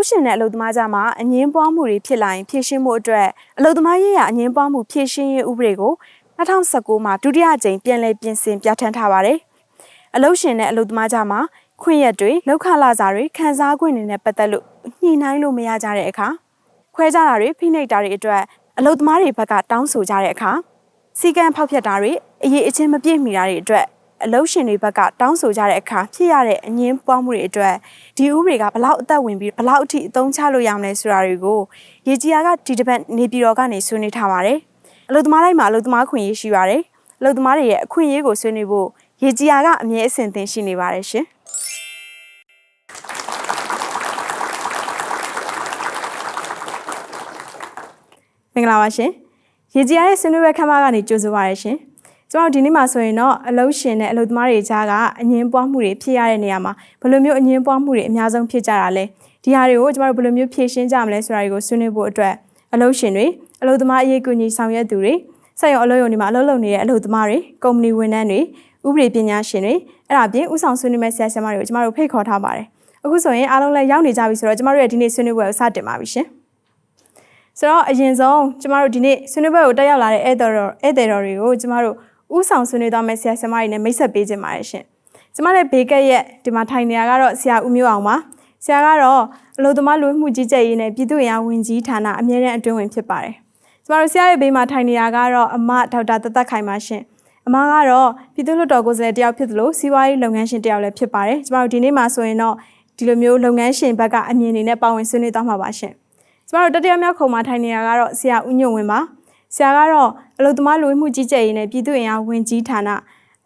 လုတ်ရှင်တဲ့အလုတ်သမားကြမှာအငင်းပွားမှုတွေဖြစ်လာရင်ဖြည့်ရှင်းမှုအတွက်အလုတ်သမားရေးရအငင်းပွားမှုဖြည့်ရှင်းရေးဥပဒေကို2019မှာဒုတိယကြိမ်ပြန်လည်ပြင်ဆင်ပြဋ္ဌာန်းထားပါတယ်။အလုတ်ရှင်တဲ့အလုတ်သမားကြမှာခွင့်ရက်တွေလောက်ခလာစာတွေခန်းစားခွင့်တွေနဲ့ပတ်သက်လို့ညှိနှိုင်းလို့မရကြတဲ့အခါခွဲကြတာတွေဖိနှိပ်တာတွေအတွက်အလုတ်သမားတွေဘက်ကတောင်းဆိုကြတဲ့အခါစီကံဖောက်ဖျက်တာတွေအရေးအချင်းမပြည့်မီတာတွေအတွက် အလုတ်ရှင်တွေဘက်ကတောင်းဆိုကြတဲ့အခါဖြစ်ရတဲ့အငင်းပွားမှုတွေအတွက်ဒီဥပဒေကဘလောက်အသက်ဝင်ပြီးဘလောက်အထိအသုံးချလို့ရမလဲဆိုတာတွေကိုရေကြီးယာကဒီတစ်ပတ်နေပြည်တော်ကနေဆွေးနွေးထားပါတယ်အလုတ်သမားတိုင်းမှာအလုတ်သမားခွင့်ရေးရှိပါတယ်အလုတ်သမားတွေရဲ့အခွင့်အရေးကိုဆွေးနွေးဖို့ရေကြီးယာကအမြဲအဆင်သင့်ရှိနေပါတယ်ရှင်မင်္ဂလာပါရှင်။ရေကြီးရတဲ့ဆွေးနွေးပွဲခမ်းမကနေကြိုဆိုပါရရှင်။ ကျွန်တော်ဒီနေ့မှာဆိုရင်တော့အလုပ်ရှင်နဲ့အလုပ်သမားတွေကြားကအငင်းပွားမှုတွေဖြစ်ရတဲ့နေရာမှာဘယ်လိုမျိုးအငင်းပွားမှုတွေအများဆုံးဖြစ်ကြတာလဲ။ဒီဟာတွေကိုကျွန်တော်တို့ဘယ်လိုမျိုးဖြေရှင်းကြမလဲဆိုတာတွေကိုဆွေးနွေးဖို့အတွက်အလုပ်ရှင်တွေအလုပ်သမားအရေးကူညီဆောင်ရွက်သူတွေစက်ရုံအလုပ်ရုံတွေမှာအလုပ်လုပ်နေတဲ့အလုပ်သမားတွေကုမ္ပဏီဝန်ထမ်းတွေဥပဒေပညာရှင်တွေအဲ့ဒါအပြင်ဥဆောင်ဆွေးနွေးမဲ့ဆရာဆရာမတွေကိုကျွန်တော်တို့ဖိတ်ခေါ်ထားပါတယ်။အခုဆိုရင်အားလုံးလည်းရောက်နေကြပြီဆိုတော့ကျွန်တော်တို့ရဲ့ဒီနေ့ဆွေးနွေးပွဲကိုစတင်ပါပြီရှင်။ဆိုတော့အရင်ဆုံးကျမတို့ဒီနေ့ဆွေးနွေးပွဲကိုတက်ရောက်လာတဲ့ဧည့်သည်တော်ဧည့်သည်တော်တွေကိုကျမတို့ ဥဆောင်ဆွေးနွေးသွားမယ့်ဆရာဆရာမတွေနဲ့မိတ်ဆက်ပေးခြင်းပါတယ်ရှင်။ကျမတဲ့ဘေကက်ရဲ့ဒီမှာထိုင်နေတာကတော့ဆရာဦးမျိုးအောင်ပါ။ဆရာကတော့အလို့သမားလူဝင်မှုကြီးကြပ်ရေးနဲ့ပြည်သူ့အင်အားဝင်ကြီးဌာနအမြဲတမ်းအတွင်းဝင်ဖြစ်ပါတယ်။ကျမတို့ဆရာရဲ့ဘေးမှာထိုင်နေတာကတော့အမဒေါက်တာတသက်ခိုင်ပါရှင်။အမကတော့ပြည်သူ့လွှတ်တော်ကိုယ်စားလှယ်တယောက်ဖြစ်သလိုစီးပွားရေးလုပ်ငန်းရှင်တယောက်လည်းဖြစ်ပါတယ်။ကျမတို့ဒီနေ့မှာဆိုရင်တော့ဒီလိုမျိုးလုပ်ငန်းရှင်ဘက်ကအမြင်တွေနဲ့ပါဝင်ဆွေးနွေးသွားမှာပါရှင်။ကျမတို့တတိယမြောက်ခုံမှာထိုင်နေတာကတော့ဆရာဦးညွန့်ဝင်းပါဆရာကတော့ အလုသမားလူဝင်မှုကြီးကြပ်ရေးနဲ့ပြည်သူ့အင်အားဝင်ကြီးဌာန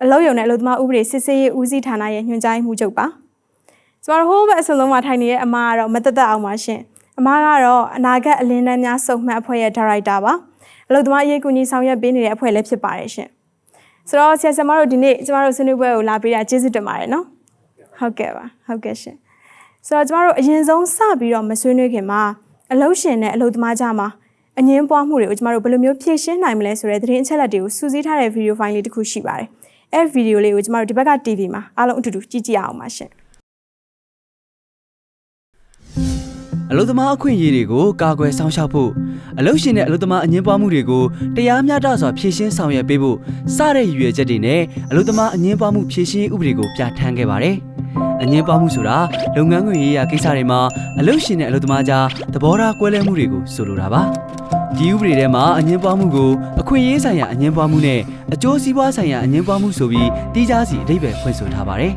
အလုပ်ရုံနဲ့အလုသမားဥပဒေစစ်ဆေးရေးဦးစီးဌာနရဲ့ညွှန်ကြားရေးမှူးချုပ်ပါကျမတို့ဟိုးဘက်အစုံလုံးမှာထိုင်နေတဲ့အမကတော့မတသက်အောင်ပါရှင်အမကတော့အနာဂတ်အလင်းတန်းများစုံမှတ်အဖွဲ့ရဲ့ဒါရိုက်တာပါအလုသမားအရေးကူညီဆောင်ရွက်ပေးနေတဲ့အဖွဲ့လည်းဖြစ်ပါတယ်ရှင်ဆိုတော့ဆရာဆရာမတို့ဒီနေ့ကျမတို့ဆွေးနွေးပွဲကိုလာပေးတာကျေးဇူးတင်ပါတယ်နော်ဟုတ်ကဲ့ပါဟုတ်ကဲ့ရှင်ဆိုတော့ကျမတို့အရင်ဆုံးစပြီးတော့မဆွေးနွေးခင်မှာအလုရှင်နဲ့အလုသမားကြမှာ အငင်းပွားမှုတွေကိုကျမတို့ဘယ်လိုမျိုးဖြည့်ရှင်းနိုင်မလဲဆိုတဲ့သတင်းအချက်အလက်တွေကိုစူးစီးထားတဲ့ဗီဒီယိုဖိုင်လေးတစ်ခုရှိပါတယ်။အဲ့ဗီဒီယိုလေးကိုကျမတို့ဒီဘက်က TV မှာအားလုံးအတူတူကြည့်ကြည့်ရအောင်ပါရှင်။အလုသမားအခွင့်အရေးတွေကိုကာကွယ်ဆောင်ရှောက်ဖို့အလုရှင်နဲ့အလုသမားအငင်းပွားမှုတွေကိုတရားမျှတစွာဖြေရှင်းဆောင်ရွက်ပေးဖို့စတဲ့ရည်ရွယ်ချက်တွေနဲ့အလုသမားအငင်းပွားမှုဖြေရှင်းရေးဥပဒေကိုပြဋ္ဌာန်းခဲ့ပါတယ်။ အငင်းပွားမှုဆိုတာလုပ်ငန်းခွင်ရေးရာကိစ္စတွေမှာအလုရှင်နဲ့အလုသမားကြားသဘောထားကွဲလွဲမှုတွေကိုဆိုလိုတာပါ။ဒီဥပဒေထဲမှာအငင်းပွားမှုကိုအခွင့်အရေးဆိုင်ရာအငင်းပွားမှုနဲ့အကျိုးစီးပွားဆိုင်ရာအငင်းပွားမှုဆိုပြီးတိကျစီအဓိပ္ပာယ်ဖွင့်ဆိုထားပါတယ်။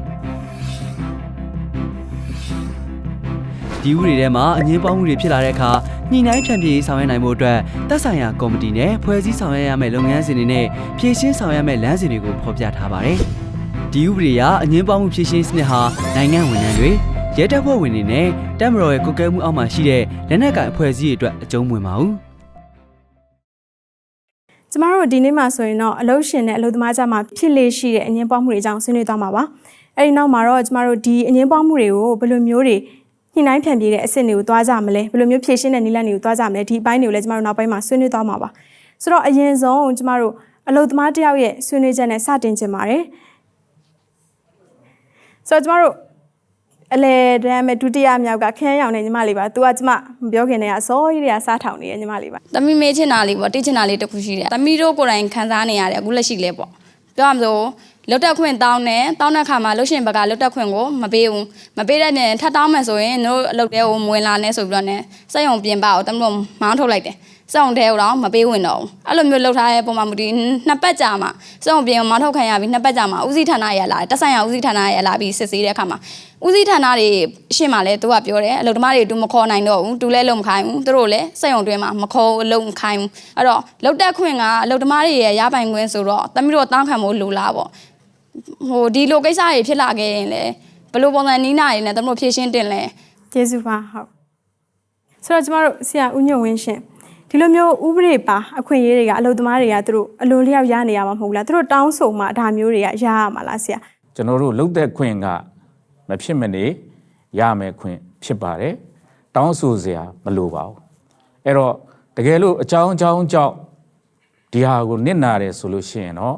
ဒီဥပဒေထဲမှာအငင်းပွားမှုတွေဖြစ်လာတဲ့အခါညှိနှိုင်းဖြန့်ဖြေရေးဆောင်ရွက်နိုင်မှုအတွက်သက်ဆိုင်ရာကော်မတီနဲ့ဖွဲ့စည်းဆောင်ရွက်ရမယ့်လုပ်ငန်းစဉ်တွေနဲ့ဖြည့်ရှင်းဆောင်ရွက်မယ့်လမ်းစဉ်တွေကိုဖော်ပြထားပါတယ်။ ဒီဥပဒေအရအငင်းပွားမှုဖြည့်ရှင်းစနစ်ဟာနိုင်ငံဝန်ထမ်းတွေရဲတပ်ဖွဲ့ဝင်တွေနဲ့တပ်မတော်ရဲ့ကွပ်ကဲမှုအောက်မှာရှိတဲ့လက်နက်ကိုင်အဖွဲ့အစည်းတွေအတွက်အကျုံးဝင်ပါဘူး။ကျမတို့ဒီနေ့မှာဆိုရင်တော့အလုပ်ရှင်နဲ့အလုပ်သမားကြားမှာဖြစ်လေရှိတဲ့အငင်းပွားမှုတွေအကြောင်းဆွေးနွေးသွားမှာပါ။အဲဒီနောက်မှာတော့ကျမတို့ဒီအငင်းပွားမှုတွေကိုဘယ်လိုမျိုးတွေညှိနှိုင်းဖြန့်ပြေးတဲ့အဆင့်တွေကိုသွားကြမလဲဘယ်လိုမျိုးဖြည့်ရှင်းတဲ့နည်းလမ်းတွေကိုသွားကြမလဲဒီအပိုင်းတွေကိုလည်းကျမတို့နောက်ပိုင်းမှာဆွေးနွေးသွားမှာပါ။ဆိုတော့အရင်ဆုံးကျမတို့အလုပ်သမားတစ်ယောက်ရဲ့ဆွေးနွေးချက်နဲ့စတင်ချင်ပါတယ်။ ဆိုတော့ကျမတို့အလေတမ်းမဲ့ဒုတိယမြောက်ကခန်းရောင်နေညီမလေးပါ။ तू ကကျမမပြောခင်တည်းကအစောကြီးတည်းကစားထောင်နေရဲ့ညီမလေးပါ။တမီမေးချင်တာလေးပေါ့တိချင်တာလေးတစ်ခုရှိတယ်။တမီတို့ကိုယ်တိုင်ခံစားနေရတယ်အခုလက်ရှိလဲပေါ့။ပြောရမလို့လုတ်တက်ခွင့်တောင်းတယ်တောင်းတဲ့ခါမှာလုတ်ရှင်ဘက်ကလုတ်တက်ခွင့်ကိုမပေးဘူးမပေးတဲ့နဲ့ထပ်တောင်းမယ်ဆိုရင်တို့အလုပ်တဲကိုမဝင်လာနဲ့ဆိုပြီးတော့ねစက်ရုံပြင်ပကိုတမလို့မောင်းထုတ်လိုက်တယ် စက်ရုံတဲကိုတော့မပေးဝင်တော့ဘူးအဲ့လိုမျိုးလုပ်ထားတဲ့ပုံမှန်မူဒီနှစ်ပတ်ကြာမှာစက်ရုံပြင်ကိုမောင်းထုတ်ခံရပြီးနှစ်ပတ်ကြာမှာဦးစီးဌာနရလာတက်ဆိုင်ရာဦးစီးဌာနရလာပြီးစစ်ဆေးတဲ့အခါမှာဦးစီးဌာနတွေအရှင်းမှာလဲသူကပြောတယ်အလုပ်သမားတွေတူမခေါ်နိုင်တော့ဘူးတူလဲလုံမခိုင်းဘူးသူတို့လည်းစက်ရုံတွင်းမှာမခေါ်လုံမခိုင်းဘူးအဲ့တော့လုတ်တက်ခွင့်ကအလုပ်သမားတွေရဲ့ရပိုင်ခွင့်ဆိုတော့တမီးတို့တောင်းခံဖို့လိုလားပေါ့ဟိုဒီလိုကိစ္စတွေဖြစ်လာခဲ့ရင်လေဘယ်လိုပုံစံနီးနာတွေနဲ့တမလို့ဖြည့်ရှင်းတင်လဲကျေးဇူးပါဟုတ်ဆိုတော့ကျမတို့ဆရာဦးညွန့်ဝင်းရှင် ဒီလိုမျိုးဥပဒေပါအခွင့်အရေးတွေကအလုပ်သမားတွေကသူတို့အလိုလျောက်ရနေရမှာမဟုတ်ဘူးလားသူတို့တောင်းဆိုမှဒါမျိုးတွေကရရမှာလားဆရာကျွန်တော်တို့လုတ်တဲ့ခွင့်ကမဖြစ်မနေရမယ်ခွင့်ဖြစ်ပါတယ်တောင်းဆိုစရာမလိုပါဘူးအဲ့တော့တကယ်လို့အကြောင်းအကြောင်းကြောင့်ဒီဟာကိုနစ်နာတယ်ဆိုလို့ရှိရင်တော့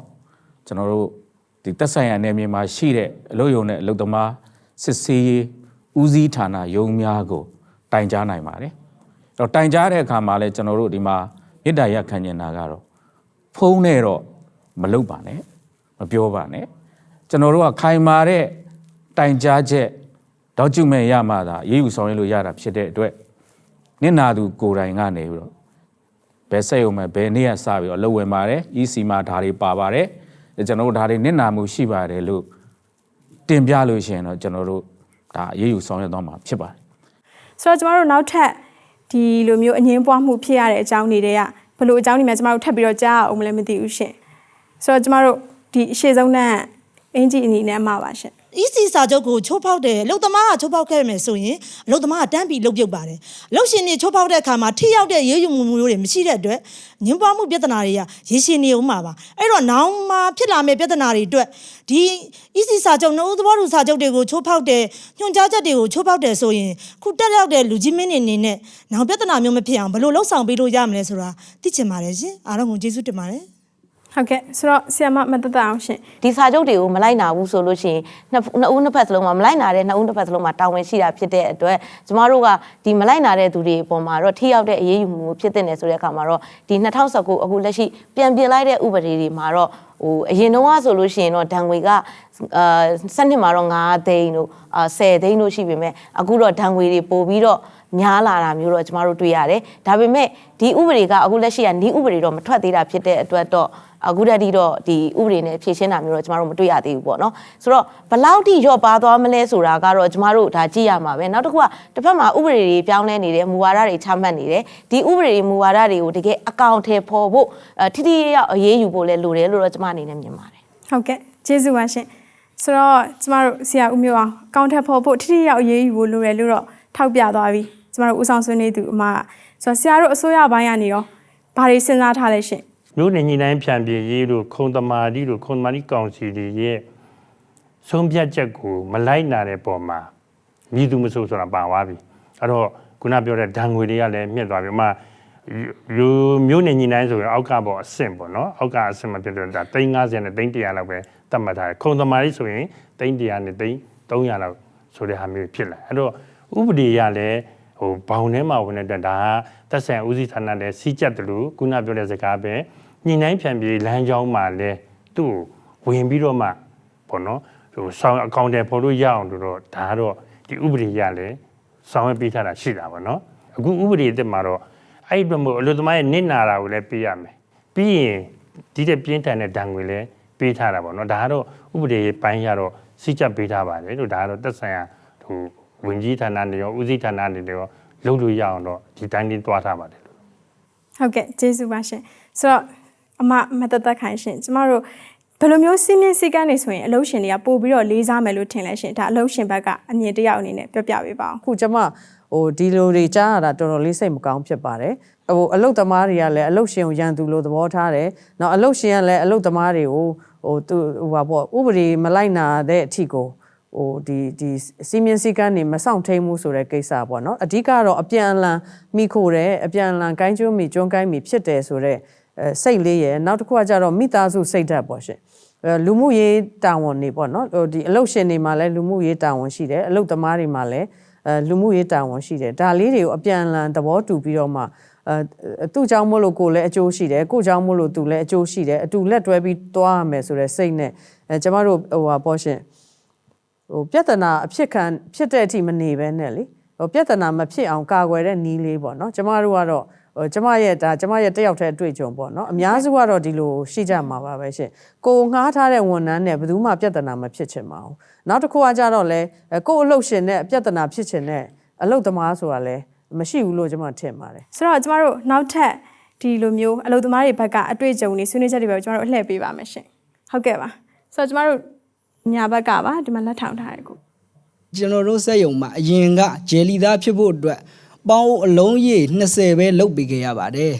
ကျွန်တော်တို့ဒီတက်ဆိုင်ရာနယ်မြေမှာရှိတဲ့အလုပ်ရုံနဲ့အလုပ်သမားစစ်ဆေးရေးဦးစီးဌာနရုံးများကိုတိုင်ကြားနိုင်ပါတယ်အဲ့ တော့တိုင်ကြားတဲ့အခါမှာလည်းကျွန်တော်တို့ဒီမှာမေတ္တာရက်ခံနေတာကတော့ဖုံးနဲ့တော့မလုပ်ပါနဲ့မပြောပါနဲ့ကျွန်တော်တို့ကခိုင်မာတဲ့တိုင်ကြားချက်ဒေါက်ကျူမဲ့ရမှသာရေးယူဆောင်ရွက်လို့ရတာဖြစ်တဲ့အတွက်နင့်နာသူကိုယ်တိုင်ကနေပြီးတော့ဘယ်ဆက်ရုံမဲ့ဘယ်နေ့ကစပြီးတော့လှုပ်ဝင်ပါတယ် EC မှာဓာတ်တွေပါပါတယ်ကျွန်တော်တို့ဓာတ်တွေနင့်နာမှုရှိပါတယ်လို့တင်ပြလို့ရှိရင်တော့ကျွန်တော်တို့ဒါရေးယူဆောင်ရွက်သွားမှာဖြစ်ပါတယ်ဆိုတော့ကျမတို့နောက်ထပ် ဒီလိုမျိုးအငင်းပွားမှုဖြစ်ရတဲ့အကြောင်းတွေတွေကဘယ်လိုအကြောင်းတွေများကျမတို့ထပ်ပြီးတော့ကြားအောင်မလဲမသိဘူးရှင်ဆိုတော့ကျမတို့ဒီအရှိဆုံးနဲ့အင်ဂျီအနေနဲ့အမှာပါရှင် EC စာချုပ်ကိုချိုးဖောက်တယ်လုံသမားကချိုးဖောက်ခဲ့မယ်ဆိုရင်လုံသမားကတန်းပြီးလုံပြုတ်ပါတယ်လုံရှင်တွေချိုးဖောက်တဲ့အခါမှာထိရောက်တဲ့ရေးယူမှုမျိုးတွေမရှိတဲ့အတွက်ညှဉ်းပွားမှုပြဿနာတွေကရေရှည်နေဦးမှာပါအဲ့တော့နောင်မှာဖြစ်လာမယ့်ပြဿနာတွေအတွက်ဒီ EC စာချုပ်နှုတ်သဘောတူစာချုပ်တွေကိုချိုးဖောက်တယ်ညွှန်ကြားချက်တွေကိုချိုးဖောက်တယ်ဆိုရင်ခုတက်ရောက်တဲ့လူကြီးမင်းတွေအနေနဲ့နောင်ပြဿနာမျိုးမဖြစ်အောင်ဘယ်လိုလှုပ်ဆောင်ပေးလို့ရမလဲဆိုတာသိချင်ပါတယ်ရှင်အားလုံးကိုကျေးဇူးတင်ပါတယ် ဟုတ်ကဲ့ဆိုတော့ဆီယမမတတ်တအောင်ရှင်ဒီစာချုပ်တွေကိုမလိုက်နာဘူးဆိုလို့ရှိရင်နှစ်နှစ်ဦးနှစ်ဖက်စလုံးမှာမလိုက်နာတဲ့နှစ်ဦးနှစ်ဖက်စလုံးမှာတာဝန်ရှိတာဖြစ်တဲ့အတွက်ကျမတို့ကဒီမလိုက်နာတဲ့သူတွေအပေါ်မှာတော့ထိရောက်တဲ့အရေးယူမှုဖြစ်တဲ့နေဆိုတဲ့အခါမှာတော့ဒီ2019အခုလက်ရှိပြန်ပြင်လိုက်တဲ့ဥပဒေတွေမှာတော့ဟိုအရင်တော့ကဆိုလို့ရှိရင်တော့ဒဏ်ငွေကအာစနစ်မှာတော့9သိန်းတို့အာ10သိန်းတို့ရှိပေမဲ့အခုတော့ဒဏ်ငွေတွေပို့ပြီးတော့များလာတာမျိုးတော့ကျမတို့တွေ့ရတယ်ဒါပေမဲ့ဒီဥပဒေကအခုလက်ရှိကနီးဥပဒေတော့မထွက်သေးတာဖြစ်တဲ့အတွက်တော့ အခုတည်းကတော့ဒီဥပဒေနဲ့ဖြည့်ရှင်းတာမျိုးတော့ကျမတို့မတွေ့ရသေးဘူးပေါ့နော်ဆိုတော့ဘယ်လောက်ထိရော့ပါသွားမလဲဆိုတာကတော့ကျမတို့ဒါကြည့်ရမှာပဲနောက်တစ်ခုကတစ်ဖက်မှာဥပဒေတွေပြောင်းလဲနေတယ်မူဝါဒတွေချမှတ်နေတယ်ဒီဥပဒေတွေမူဝါဒတွေကိုတကယ်အကောင့်ထဲပေါ်ဖို့အဲထိထိရောက်ရောက်အရေးယူဖို့လဲလိုတယ်လို့တော့ကျမအနေနဲ့မြင်ပါတယ်ဟုတ်ကဲ့ကျေးဇူးပါရှင်ဆိုတော့ကျမတို့ဆရာဦးမျိုးအောင်ကောင်းထက်ဖို့ဖို့ထိထိရောက်အရေးယူဖို့လိုတယ်လို့တော့ထောက်ပြသွားပြီကျမတို့ဦးဆောင်ဆွေးနွေးသူအမကဆိုတော့ဆရာတို့အစိုးရဘိုင်းကနေရောဘာတွေစဉ်းစားထားလဲရှင် မြို့နယ်ညီတိုင်းဖြန့်ပြေရေးတို့ခုံသမာဓိတို့ခုံသမာဓိကောင်စီတွေရဲ့ဆုံးဖြတ်ချက်ကိုမလိုက်နာတဲ့ပုံမှာမြည်သူမဆိုးဆိုတာပါသွားပြီအဲ့တော့ခုနပြောတဲ့ဒဏ်ငွေတွေကလည်းမြင့်သွားပြီအမယူမြို့နယ်ညီတိုင်းဆိုရင်အောက်ကပေါ့အဆင့်ပေါ့နော်အောက်ကအဆင့်မဖြစ်တော့ဒါ350နဲ့300လောက်ပဲသတ်မှတ်ထားတယ်ခုံသမာဓိဆိုရင်300နဲ့300လောက်ဆိုတဲ့ဟာမျိုးဖြစ်လာအဲ့တော့ဥပဒေရလည်းဟိုဘောင်ထဲမှာဝင်တဲ့အတွက်ဒါကသက်ဆိုင်ဦးစီးဌာနလည်းစီးကြက်တယ်လို့ခုနပြောတဲ့စကားပဲ ညှိနှိုင်းဖြန်ပြေးလမ်းကြောင်းမှာလဲသူ့ကိုဝင်ပြီးတော့မှပေါ့နော်ဟိုဆောင်းအကောင့်တွေပေါ်လို့ရအောင်လို့တော့ဒါကတော့ဒီဥပဒေရလဲဆောင်းရပေးထားတာရှိတာပေါ့နော်အခုဥပဒေအစ်မှာတော့အဲ့ဒီမို့အလို့သမားရဲ့နစ်နာတာကိုလည်းပေးရမယ်ပြီးရင်ဒီတဲ့ပြင်းထန်တဲ့ဒဏ်ငွေလည်းပေးထားတာပေါ့နော်ဒါကတော့ဥပဒေပိုင်းရတော့စိတ်ကြပေးထားပါတယ်လို့ဒါကတော့သက်ဆိုင်ရာဟိုဝင်ကြီးဌာနတွေရောဦးစီးဌာနတွေရောလုပ်လို့ရအောင်တော့ဒီတိုင်းလေးတွားထားပါတယ်လို့ဟုတ်ကဲ့ကျေးဇူးပါရှင်ဆိုတော့ အမမတသက်ခိုင်ရှင်ကျမတို့ဘယ်လိုမျိုးစီးမြင့်စည်းကမ်းတွေဆိုရင်အလုပ်ရှင်တွေကပို့ပြီးတော့လေးစားမယ်လို့ထင်လဲရှင်ဒါအလုပ်ရှင်ဘက်ကအမြင်တစ်ယောက်အနေနဲ့ပြောပြပေးပါအောင်အခုကျမဟိုဒီလိုတွေကြားရတာတော်တော်လေးစိတ်မကောင်းဖြစ်ပါတယ်ဟိုအလုတ်သမားတွေကလည်းအလုတ်ရှင်ကိုရန်သူလို့သဘောထားတယ်နောက်အလုတ်ရှင်ကလည်းအလုတ်သမားတွေကိုဟိုသူဟိုပါပေါ့ဥပဒေမလိုက်နာတဲ့အထီကိုဟိုဒီဒီစီမင်းစည်းကမ်းတွေမဆောင်ထိန်မှုဆိုတဲ့ကိစ္စပေါ့နော်အဓိကတော့အပြန်အလှန်မိခိုတယ်အပြန်အလှန်ကိုင်းကျွန်းမိကျွန်းကိုင်းမိဖြစ်တယ်ဆိုတော့အဲ စိတ်လေးရယ်နောက်တစ်ခုကကြတော့မိသားစုစိတ်ဓာတ်ပေါ့ရှင်လူမှုရေးတာဝန်တွေပေါ့နော်ဒီအလုပ်ရှင်တွေမှာလည်းလူမှုရေးတာဝန်ရှိတယ်အလုပ်သမားတွေမှာလည်းလူမှုရေးတာဝန်ရှိတယ်ဒါလေးတွေကိုအပြန်အလှန်သဘောတူပြီးတော့မှအဲသူ့ကြောင့်မို့လို့ကိုလည်းအကျိုးရှိတယ်ကိုကြောင့်မို့လို့သူလည်းအကျိုးရှိတယ်အတူလက်တွဲပြီးသွားရမယ်ဆိုတဲ့စိတ်နဲ့အဲကျမတို့ဟိုဟာပေါ့ရှင်ဟိုပြဿနာအဖြစ်ခံဖြစ်တဲ့အထိမနေပဲနဲ့လေဟိုပြဿနာမဖြစ်အောင်ကာကွယ်တဲ့နည်းလေးပေါ့နော်ကျမတို့ကတော့ ဟိုကျမရဲ့ဒါကျမရဲ့တယောက်တည်းအတွေ့အကြုံပေါ့နော်အများစုကတော့ဒီလိုရှိကြမှာပါပဲရှင်ကိုငှားထားတဲ့ဝန်ထမ်းနဲ့ဘယ်သူမှပြဿနာမဖြစ်ချင်ပါဘူးနောက်တစ်ခုကကြတော့လေအဲကို့အလုပ်ရှင်နဲ့ပြဿနာဖြစ်ချင်တဲ့အလုပ်သမားဆိုတာလေမရှိဘူးလို့ကျမထင်ပါတယ်ဆိုတော့ကျမတို့နောက်ထပ်ဒီလိုမျိုးအလုပ်သမားတွေဘက်ကအတွေ့အကြုံတွေဆွေးနွေးချက်တွေပဲကျမတို့အလှည့်ပေးပါမယ်ရှင်ဟုတ်ကဲ့ပါဆိုတော့ကျမတို့ညာဘက်ကပါဒီမှာလက်ထောင်ထားရကိုကျွန်တော်တို့စက်ယုံမှာအရင်ကဂျယ်လီသားဖြစ်ဖို့အတွက် ပေါင်းအလုံးရေ20ပဲလုတ်ပေးခဲ့ရပါတယ်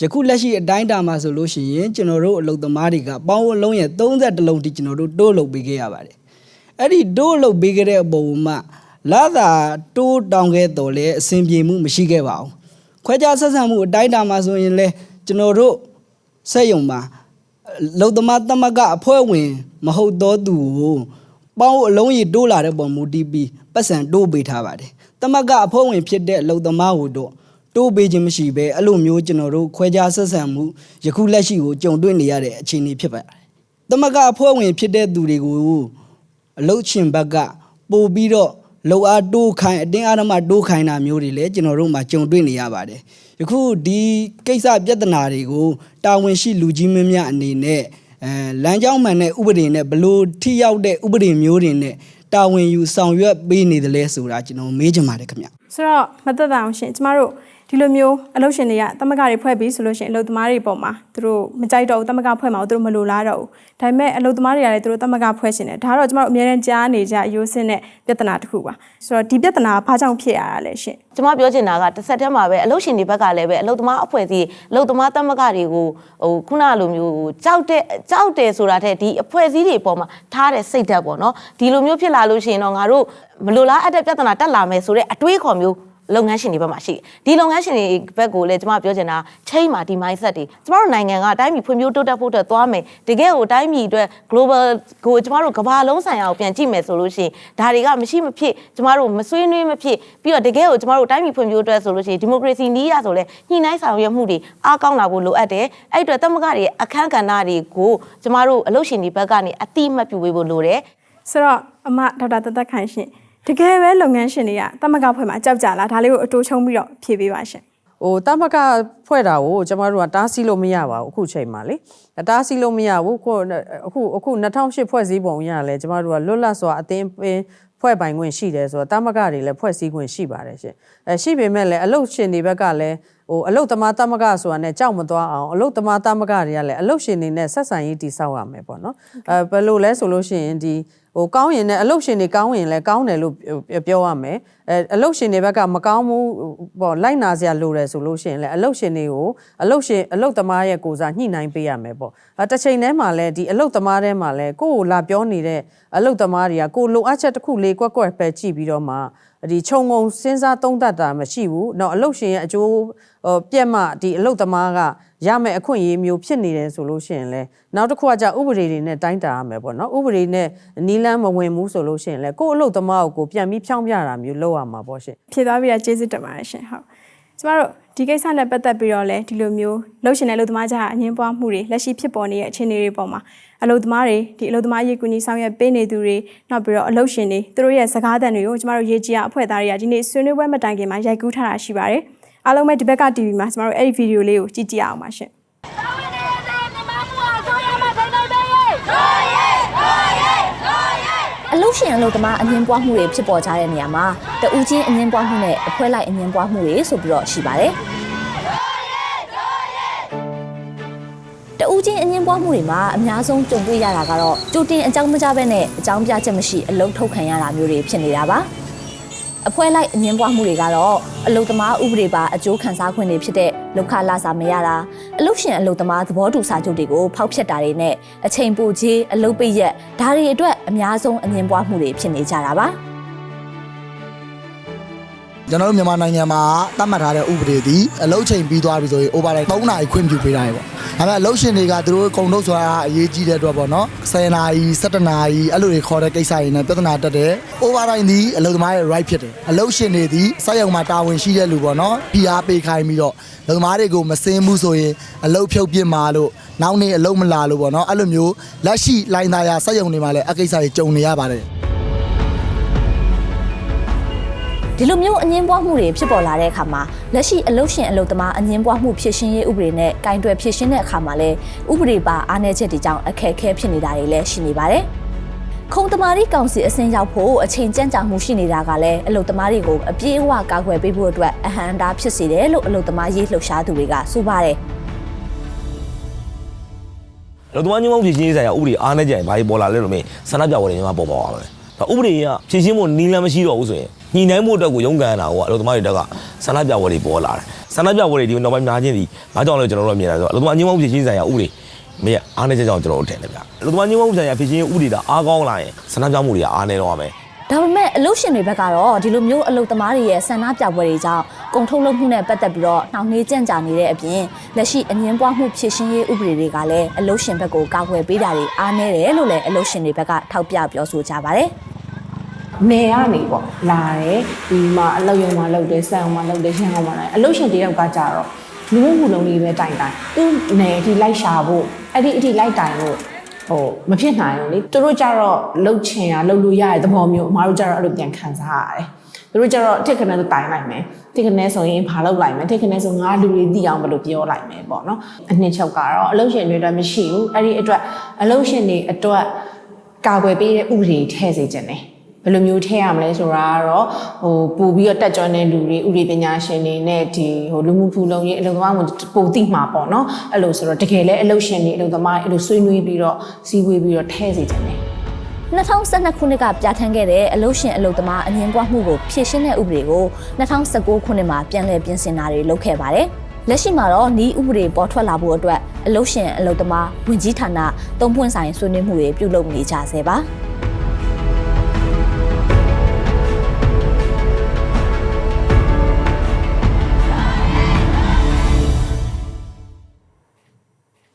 ယခုလက်ရှိအတိုင်းအတာမှာဆိုလို့ရှိရင်ကျွန်တော်တို့အလုပ်သမားတွေကပေါင်းအလုံးရေ30လုံးထိကျွန်တော်တို့တိုးလုတ်ပေးခဲ့ရပါတယ်အဲ့ဒီတိုးလုတ်ပေးခဲ့တဲ့အပေါ်မှာလာသာတိုးတောင်ခဲ့တော်လဲအဆင်ပြေမှုမရှိခဲ့ပါဘူးခွဲခြားဆက်ဆံမှုအတိုင်းအတာမှာဆိုရင်လဲကျွန်တော်တို့စက်ယုံမှာလုံသမားတမကအဖွဲ့ဝင် မဟုတ်တော့သူကို ပေါင်းအလုံးကြီးတိုးလာတဲ့ပုံမူတည်ပြီးပတ်စံတိုးပေးထားပါတယ်တမကအဖွဲ့ဝင်ဖြစ်တဲ့အလုပ်သမားကိုတော့တိုးပေးခြင်းမရှိဘဲအဲ့လိုမျိုးကျွန်တော်တို့ခွဲခြားဆက်ဆံမှုယခုလက်ရှိကိုကြုံတွေ့နေရတဲ့အခြေအနေဖြစ်ပါတယ်တမကအဖွဲ့ဝင်ဖြစ်တဲ့သူတွေကိုအလုပ်ရှင်ဘက်ကပို့ပြီးတော့လောအားတိုးခိုင်းအတင်းအဓမ္မတိုးခိုင်းတာမျိုးတွေလည်းကျွန်တော်တို့မှာကြုံတွေ့နေရပါတယ်ယခုဒီကိစ္စပြဿနာတွေကိုတာဝန်ရှိလူကြီးမင်းများအနေနဲ့ အဲလမ်းကြောင်းမှန်တဲ့ဥပဒေနဲ့ဘလို့ထိရောက်တဲ့ဥပဒေမျိုးတွေနဲ့တာဝန်ယူဆောင်ရွက်ပေးနေတယ်လဲဆိုတာကျွန်တော်မေးချင်ပါတယ်ခင်ဗျဆိုတော့မသက်သာအောင်ရှင်ကျမတို့ ဒီလိုမျိုးအလုပ်ရှင်တွေကတမကတွေဖွဲ့ပြီးဆိုလို့ရှင်အလုပ်သမားတွေပုံမှာသူတို့မကြိုက်တော့ဘူးတမကဖွဲ့မှာသူတို့မလိုလားတော့ဘူးဒါပေမဲ့အလုပ်သမားတွေကလည်းသူတို့တမကဖွဲ့ရှင်တယ်ဒါကတော့ကျမတို့အများနဲ့ကြားနေကြအယိုးစင်းတဲ့ပြဿနာတစ်ခုပါဆိုတော့ဒီပြဿနာကဘာကြောင့်ဖြစ်ရတာလဲရှင်ကျမပြောချင်တာကတစ်ဆက်တည်းမှာပဲအလုပ်ရှင်တွေဘက်ကလည်းပဲအလုပ်သမားအဖွဲ့အစည်းအလုပ်သမားသမဂ္ဂတွေကိုဟိုခုနလိုမျိုးကြောက်တဲ့ကြောက်တယ်ဆိုတာတဲ့ဒီအဖွဲ့အစည်းတွေပေါ်မှာထားတဲ့စိတ်ဓာတ်ပေါ့နော်ဒီလိုမျိုးဖြစ်လာလို့ရှိရင်တော့ငါတို့မလိုလားအပ်တဲ့ပြဿနာတက်လာမယ်ဆိုတဲ့အတွေးခေါ်မျိုး လုပ်ငန်းရှင်တွေဘက်မှာရှိတယ်ဒီလုပ်ငန်းရှင်တွေဘက်ကိုလည်းကျမပြောချင်တာချိန်မှာဒီ mindset တွေကျမတို့နိုင်ငံကအတိုင်းပြည်ဖွံ့ဖြိုးတိုးတက်ဖို့အတွက်သွားမယ်တကယ်ကိုအတိုင်းပြည်အတွက် global ကိုကျမတို့ကမ္ဘာလုံးဆိုင်ရာကိုပြန်ကြည့်မယ်ဆိုလို့ရှိရင်ဒါတွေကမရှိမဖြစ်ကျမတို့မဆွေးနွေးမဖြစ်ပြီးတော့တကယ်ကိုကျမတို့အတိုင်းပြည်ဖွံ့ဖြိုးအတွက်ဆိုလို့ရှိရင်ဒီမိုကရေစီနီးရဆိုလဲညှိနှိုင်းဆောင်ရွက်မှုတွေအားကောင်းလာဖို့လိုအပ်တယ်အဲ့အတွက်သမဂ္ဂတွေရဲ့အခန်းကဏ္ဍတွေကိုကျမတို့အလုပ်ရှင်တွေဘက်ကနေအတိအမှတ်ပြုပေးဖို့လိုတယ်ဆိုတော့အမဒေါက်တာတသက်ခိုင်ရှင် တကယ်ပဲလုပ်ငန်းရှင်တွေကတမကဖွဲ့မှာကြောက်ကြလားဒါလေးကိုအတူချုံပြီးတော့ဖြေပေးပါရှင်ဟိုတမကဖွဲ့တာကိုကျမတို့ကတားဆီးလို့မရပါဘူးအခုချိန်မှာလေတားဆီးလို့မရဘူးခုအခုအခု2008ဖွဲ့စည်းပုံရလဲကျမတို့ကလွတ်လပ်စွာအသင်းပင်ဖွဲ့ပိုင်ခွင့်ရှိတယ်ဆိုတော့တမကတွေလည်းဖွဲ့စည်းခွင့်ရှိပါတယ်ရှင်အဲရှိပေမဲ့လည်းအလုတ်ရှင်တွေဘက်ကလည်းဟိုအလုတ်သမားတမကဆိုတာနဲ့ကြောက်မသွားအောင်အလုတ်သမားတမကတွေကလည်းအလုတ်ရှင်တွေနဲ့ဆက်ဆံရေးတည်ဆောက်ရမယ်ပေါ့နော်အဲဘယ်လိုလဲဆိုလို့ရှိရင်ဒီ ဟိုကောင်းရင်လည်းအလုတ်ရှင်တွေကောင်းရင်လည်းကောင်းတယ်လို့ပြောရမယ်အဲအလုတ်ရှင်တွေဘက်ကမကောင်းဘူးပေါ့လိုက်နာစရာလိုတယ်ဆိုလို့ရှိရင်လည်းအလုတ်ရှင်တွေကိုအလုတ်ရှင်အလုတ်သမားရဲ့ကိုစားညှိနှိုင်းပေးရမယ်ပေါ့အဲတစ်ချိန်တည်းမှာလည်းဒီအလုတ်သမားထဲမှာလည်းကိုယ့်ကိုလာပြောနေတဲ့ အလုတ်သမားတွေကကိုလိုအပ်ချက်တစ်ခုလေးကွက်ကွက်ပဲကြည့်ပြီးတော့မှဒီခြုံငုံစဉ်းစားသုံးသပ်တာမရှိဘူး။တော့အလုတ်ရှင်ရဲ့အကျိုးပြက်မှဒီအလုတ်သမားကရမယ့်အခွင့်အရေးမျိုးဖြစ်နေတယ်ဆိုလို့ရှိရင်လဲနောက်တစ်ခုကကြဥပဒေတွေနဲ့တိုင်းတာရမယ်ပေါ့နော်။ဥပဒေနဲ့နီလန်းမဝင်ဘူးဆိုလို့ရှိရင်လဲကိုအလုတ်သမားကိုကိုပြန်ပြီးဖြောင်းပြတာမျိုးလုပ်ရမှာပေါ့ရှင်။ဖြေသွားပြီးတော့ကျေးဇူးတင်ပါတယ်ရှင်။ဟုတ်။ကျမတို့ဒီကိစ္စနဲ့ပတ်သက်ပြီးတော့လဲဒီလိုမျိုးလှုပ်ရှင်တဲ့လူသမားကြားအငင်းပွားမှုတွေလက်ရှိဖြစ်ပေါ်နေတဲ့အခြေအနေတွေပေါ်မှာ အလုပ်သမားတွေဒီအလုပ်သမားရေးကူညီဆောင်ရွက်ပေးနေသူတွေနောက်ပြီးတော့အလုပ်ရှင်တွေသူတို့ရဲ့စကားသံတွေကိုကျမတို့ရေးကြည့်ရအဖွဲ့သားတွေကဒီနေ့ဆွေးနွေးပွဲမတိုင်ခင်မှာရိုက်ကူးထားတာရှိပါတယ်အားလုံးပဲဒီဘက်က TV မှာကျမတို့အဲ့ဒီဗီဒီယိုလေးကိုကြည့်ကြည့်ရအောင်ပါရှင်အလုရှင်အလုသမားအငင်းပွားမှုတွေဖြစ်ပေါ်ကြတဲ့နေရာမှာတဦးချင်းအငင်းပွားမှုနဲ့အဖွဲလိုက်အငင်းပွားမှုတွေဆိုပြီးတော့ရှိပါတယ် ဦးချင်းအငင်းပွားမှုတွေမှာအများဆုံးကြုံတွေ့ရတာကတော့ကြိုတင်အကြောင်းမကြားဘဲနဲ့အကြောင်းပြချက်မရှိအလုထုတ်ခံရတာမျိုးတွေဖြစ်နေတာပါအဖွဲလိုက်အငင်းပွားမှုတွေကတော့အလုသမားဥပဒေပါအကျိုးခံစားခွင့်တွေဖြစ်တဲ့လောက်ခလာစာမရတာအလုရှင်အလုသမားသဘောတူစာချုပ်တွေကိုဖောက်ဖျက်တာတွေနဲ့အချိန်ပိုကြီးအလုပိတ်ရက်ဒါတွေအတွက်အများဆုံးအငင်းပွားမှုတွေဖြစ်နေကြတာပါ ကျွန်တော်တို့မြန်မာနိုင်ငံမှာသတ်မှတ်ထားတဲ့ဥပဒေသည်အလုပ်ချိန်ပြီးသွားပြီဆိုရင် overtime 3နာရီခွင့်ပြုပေးတာရေပေါ့။ဒါပေမဲ့အလုပ်ရှင်တွေကသူတို့ကုန်ထုတ်ဆိုတာအရေးကြီးတဲ့အတွက်ပေါ့နော်။10နာရီ17နာရီအဲ့လိုတွေခေါ်တဲ့ကိစ္စတွေနဲ့ပြဿနာတက်တယ်။ overtime သည်အလုပ်သမားရဲ့ right ဖြစ်တယ်။အလုပ်ရှင်တွေသည်စက်ရုံမှာတာဝန်ရှိတဲ့လူပေါ့နော်။ PR ပေးခိုင်းပြီးတော့အလုပ်သမားတွေကိုမစင်းဘူးဆိုရင်အလုပ်ဖြုတ်ပြစ်မှာလို့နောက်နေ့အလုပ်မလာလို့ပေါ့နော်။အဲ့လိုမျိုးလက်ရှိလိုင်းသားရစက်ရုံတွေမှာလည်းအကိစ္စတွေကြုံနေရပါတယ်။ ဒီလိုမျိုးအငင်းပွားမှုတွေဖြစ်ပေါ်လာတဲ့အခါမှာလက်ရှိအလုရှင်အလုသမားအငင်းပွားမှုဖြစ်ရှင်းရေးဥပဒေနဲ့ကင်တွယ်ဖြစ်ရှင်းတဲ့အခါမှာလည်းဥပဒေပါအားနည်းချက်တွေကြောင့်အခက်အခဲဖြစ်နေတာတွေလည်းရှိနေပါတယ်။ခုံတမာရီကောင်စီအစင်းရောက်ဖို့အချိန်ကြန့်ကြာမှုရှိနေတာကလည်းအလုသမားတွေကိုအပြေးအဝကာကွယ်ပေးဖို့အတွက်အဟံတားဖြစ်စေတယ်လို့အလုသမားရေးလှုပ်ရှားသူတွေကဆိုပါတယ်။လောကမညုံမဖြစ်ရှင်းရေးဆိုင်ရာဥပဒေအားနေကြရင်ဘာကြီးပေါ်လာလဲလို့မင်းဆန္ဒပြပွဲတွေညမှာပေါ်ပါပါမယ်။ဒါ ဥပဒေကဖြစ်ရှင်းဖို့နီးလမ်းမရှိတော့ဘူးဆိုရင်ညှိနှိုင်းဖို့အတွက်ကိုရုန်းကန်တာကိုအလောကမတွေတက်ကဆန္ဒပြပွဲတွေပေါ်လာတယ်။ဆန္ဒပြပွဲတွေဒီနောက်ပိုင်းများချင်းဒီဘာကြောင့်လဲကျွန်တော်တို့မြင်တာဆိုတော့အလောကမညုံမဖြစ်ရှင်းဆိုင်ရာဥပဒေမင်းအားနေကြကြောင်ကျွန်တော်တို့ထင်တယ်ဗျ။အလောကမညုံမဆိုင်ရာဖြစ်ရှင်းဥပဒေဒါအားကောင်းလာရင်ဆန္ဒပြမှုတွေကအားနေတော့ရမယ်။ဒါပေမဲ့အလုပ်ရှင်တွေဘက်ကတော့ဒီလိုမျိုးအလုပ်သမားတွေရဲ့ဆန္ဒပြပွဲတွေကြောင့်ကုန်ထုတ်လုပ်မှုနဲ့ပတ်သက်ပြီးတော့နှောင့်နှေးကြန့်ကြာနေတဲ့အပြင်လက်ရှိအငင်းပွားမှုဖြစ်ရှင်းရေးဥပဒေတွေကလည်းအလုပ်ရှင်ဘက်ကိုကာကွယ်ပေးတာတွေအားနည်းတယ်လို့လည်းအလုပ်ရှင်တွေဘက်ကထောက်ပြပြောဆိုကြပါတယ်။ နယ်ကနေပေါ့လာတယ်ဒီမှာအလုပ်ရုံမှာလုပ်တယ်စံအောင်မှာလုပ်တယ်ရန်ကုန်မှာလုပ်တယ်အလုပ်ရှင်တယောက်ကကြတော့လူမှုမှုလုံးလေးပဲတိုင်တိုင်သူ့နယ်အထိလိုက်ရှာဖို့အဲ့ဒီအထိလိုက်တိုင်လို့ဟိုမဖြစ်နိုင်ဘူးလေသူတို့ကြတော့လှုပ်ချင်ရလှုပ်လို့ရတဲ့သဘောမျိုးအမားတို့ကြတော့အဲ့လိုပြန်ခံစားရတယ်သူတို့ကြတော့တစ်ခဏဆိုတိုင်လိုက်မယ်တစ်ခဏဆိုရင်ဘာလုပ်လိုက်မယ်တစ်ခဏဆိုငါလူတွေသိအောင်ဘယ်လိုပြောလိုက်မယ်ပေါ့နော်အနှစ်ချုပ်ကတော့အလုပ်ရှင်တွေအတွက်မရှိဘူးအဲ့ဒီအတွက်အလုပ်ရှင်တွေအတွက်ကာကွယ်ပေးတဲ့ဥပဒေထည့်စေခြင်းတယ် ဘယ်လိုမျိုးထည့်ရမလဲဆိုတာကတော့ဟိုပို့ပြီးတော့တက်ကြွတဲ့လူတွေဥပဒေပညာရှင်တွေနဲ့ဒီဟိုလူမှုဖူလုံရေးအလုပ်သမားဝင်ပို့တိမှာပေါ့နော်အဲ့လိုဆိုတော့တကယ်လဲအလုပ်ရှင်တွေအလုပ်သမားတွေအဲ့လိုဆွေးနွေးပြီးတော့စီးပွေးပြီးတော့ထည့်စေခြင်းတယ်2012ခုနှစ်ကပြဋ္ဌာန်းခဲ့တဲ့အလုပ်ရှင်အလုပ်သမားအငင်းပွားမှုကိုဖြေရှင်းတဲ့ဥပဒေကို2019ခုနှစ်မှာပြန်လည်ပြင်ဆင်တာတွေလုပ်ခဲ့ပါတယ်။လက်ရှိမှာတော့ဤဥပဒေပေါ်ထွက်လာဖို့အတွက်အလုပ်ရှင်အလုပ်သမားဝင်ကြီးဌာနသုံးပွင့်ဆိုင်ဆွေးနွေးမှုတွေပြုလုပ်နေကြဆဲပါ။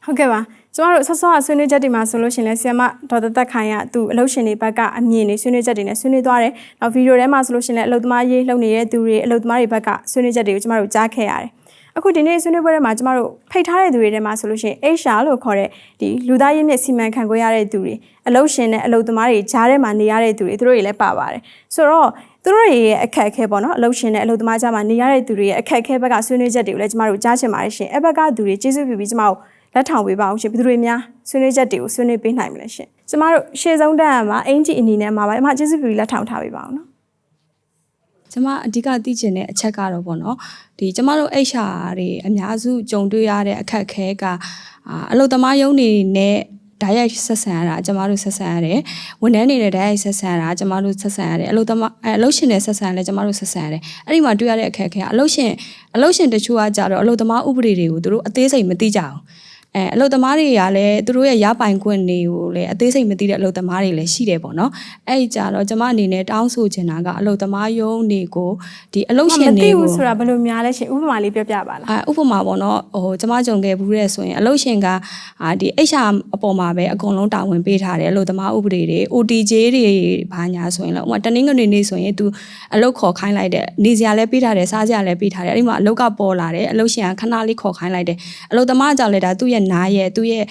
ဟုတ်ကဲ့ပါကျမတို့ဆော့ဆော့ဆွေးနွေးချက်တွေမှာဆိုလို့ရှရင်လဲဆီယမဒေါ်တသက်ခိုင်ကသူအလုပ်ရှင်တွေဘက်ကအမြင်တွေဆွေးနွေးချက်တွေနဲ့ဆွေးနွေးသွားတယ်။နောက်ဗီဒီယိုထဲမှာဆိုလို့ရှရင်လဲအလုပ်သမားရေးလှုပ်နေတဲ့သူတွေအလုပ်သမားတွေဘက်ကဆွေးနွေးချက်တွေကိုကျမတို့ကြားခဲ့ရတယ်။အခုဒီနေ့ဆွေးနွေးပွဲထဲမှာကျမတို့ဖိတ်ထားတဲ့သူတွေထဲမှာဆိုလို့ရှရင် HR လို့ခေါ်တဲ့ဒီလူသားရင်းမြစ်စီမံခန့်ခွဲရတဲ့သူတွေအလုပ်ရှင်နဲ့အလုပ်သမားတွေကြားထဲမှာနေရတဲ့သူတွေသူတို့တွေလည်းပါပါတယ်။ဆိုတော့သူတို့တွေရဲ့အခက်အခဲပေါ့နော်အလုပ်ရှင်နဲ့အလုပ်သမားကြားမှာနေရတဲ့သူတွေရဲ့အခက်အခဲဘက်ကဆွေးနွေးချက်တွေကိုလည်းကျမတို့ကြားချင်ပါတယ်ရှင်။အဲ့ဘက်ကသူတွေကျေးဇူးပြုပြီးကျမတို့ လက်ထောင်ပေးပါအောင်ရှင်ဘယ်သူတွေများဆွေးနွေးချက်တွေကိုဆွေးနွေးပေးနိုင်မလဲရှင်ကျမတို့ရှေ့ဆုံးတန်းကမှာအင်ဂျီအနေနဲ့မှာပါအမကျေးဇူးပြုပြီးလက်ထောင်ထားပေးပါအောင်နော်ကျမအဓိကသိချင်တဲ့အချက်ကတော့ပေါ့နော်ဒီကျမတို့ HR တွေအများစုကြုံတွေ့ရတဲ့အခက်အခဲကအာအလုပ်သမားယုံနေနဲ့ဓာတ်ရိုက်ဆက်ဆံရတာကျမတို့ဆက်ဆံရတယ်ဝန်ထမ်းတွေနဲ့ဓာတ်ရိုက်ဆက်ဆံရတာကျမတို့ဆက်ဆံရတယ်အလုပ်သမားအဲအလုပ်ရှင်နဲ့ဆက်ဆံရလဲကျမတို့ဆက်ဆံရတယ်အဲ့ဒီမှာတွေ့ရတဲ့အခက်အခဲကအလုပ်ရှင်အလုပ်ရှင်တချို့ကကြတော့အလုပ်သမားဥပဒေတွေကိုသူတို့အသေးစိတ်မသိကြဘူး အဲအလုပ်သမားတွေကလည်းသူတို့ရဲ့ရပိုင်ခွင့်တွေကိုလည်းအသေးစိတ်မသိတဲ့အလုပ်သမားတွေလည်းရှိတယ်ပေါ့နော်အဲ့ဒီကြတော့ကျမအနေနဲ့တောင်းဆိုချင်တာကအလုပ်သမားယုံတွေကိုဒီအလုပ်ရှင်မသိတွေကိုဘူးဆိုတာဘယ်လိုများလဲရှင်ဥပမာလေးပြောပြပါလားအာဥပမာပေါ့နော်ဟိုကျမကြုံခဲ့ဘူးတဲ့ဆိုရင်အလုပ်ရှင်ကအာဒီ HR အပေါ်မှာပဲအကုန်လုံးတာဝန်ပေးထားတယ်အလုပ်သမားဥပဒေတွေ OTJ တွေဘာညာဆိုရင်လည်းဥပမာတနင်္ဂနွေနေ့ဆိုရင် तू အလုပ်ခေါ်ခိုင်းလိုက်တယ်နေစရာလည်းပေးထားတယ်စားစရာလည်းပေးထားတယ်အဲ့ဒီမှာအလုပ်ကပေါ်လာတယ်အလုပ်ရှင်ကခဏလေးခေါ်ခိုင်းလိုက်တယ်အလုပ်သမားကြောင့်လည်းဒါသူ့ရဲ့နားရဲ့သူ့ရဲ့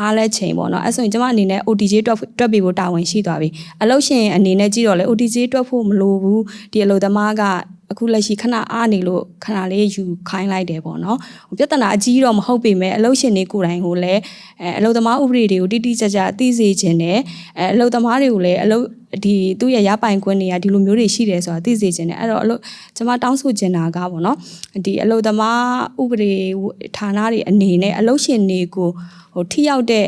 အားလဲချိန်ပေါ့နော်အဲ့ဆိုရင်ကျမအနေနဲ့ OTJ တွက်တွက်ပြီးဖို့တာဝန်ရှိသွားပြီအလုပ်ရှင်အနေနဲ့ကြည့်တော့လေ OTJ တွက်ဖို့မလိုဘူးဒီအလုပ်သမားက အခုလက်ရှိခဏအားနေလို့ခဏလေးယူခိုင်းလိုက်တယ်ပေါ့နော်ဟိုပြဿနာအကြီးတော့မဟုတ်ပေမဲ့အလုပ်ရှင်တွေကိုယ်တိုင်ကိုလည်းအဲအလုပ်သမားဥပဒေတွေကိုတိတိကျကျသိစေခြင်းနဲ့အဲအလုပ်သမားတွေကိုလည်းအလုပ်ဒီသူ့ရဲ့ရပိုင်ခွင့်တွေကဒီလိုမျိုးတွေရှိတယ်ဆိုတာသိစေခြင်းနဲ့အဲ့တော့အလုပ်ကျွန်မတောင်းဆိုချင်တာကပေါ့နော်ဒီအလုပ်သမားဥပဒေဌာနတွေအနေနဲ့အလုပ်ရှင်တွေကိုဟိုထိရောက်တဲ့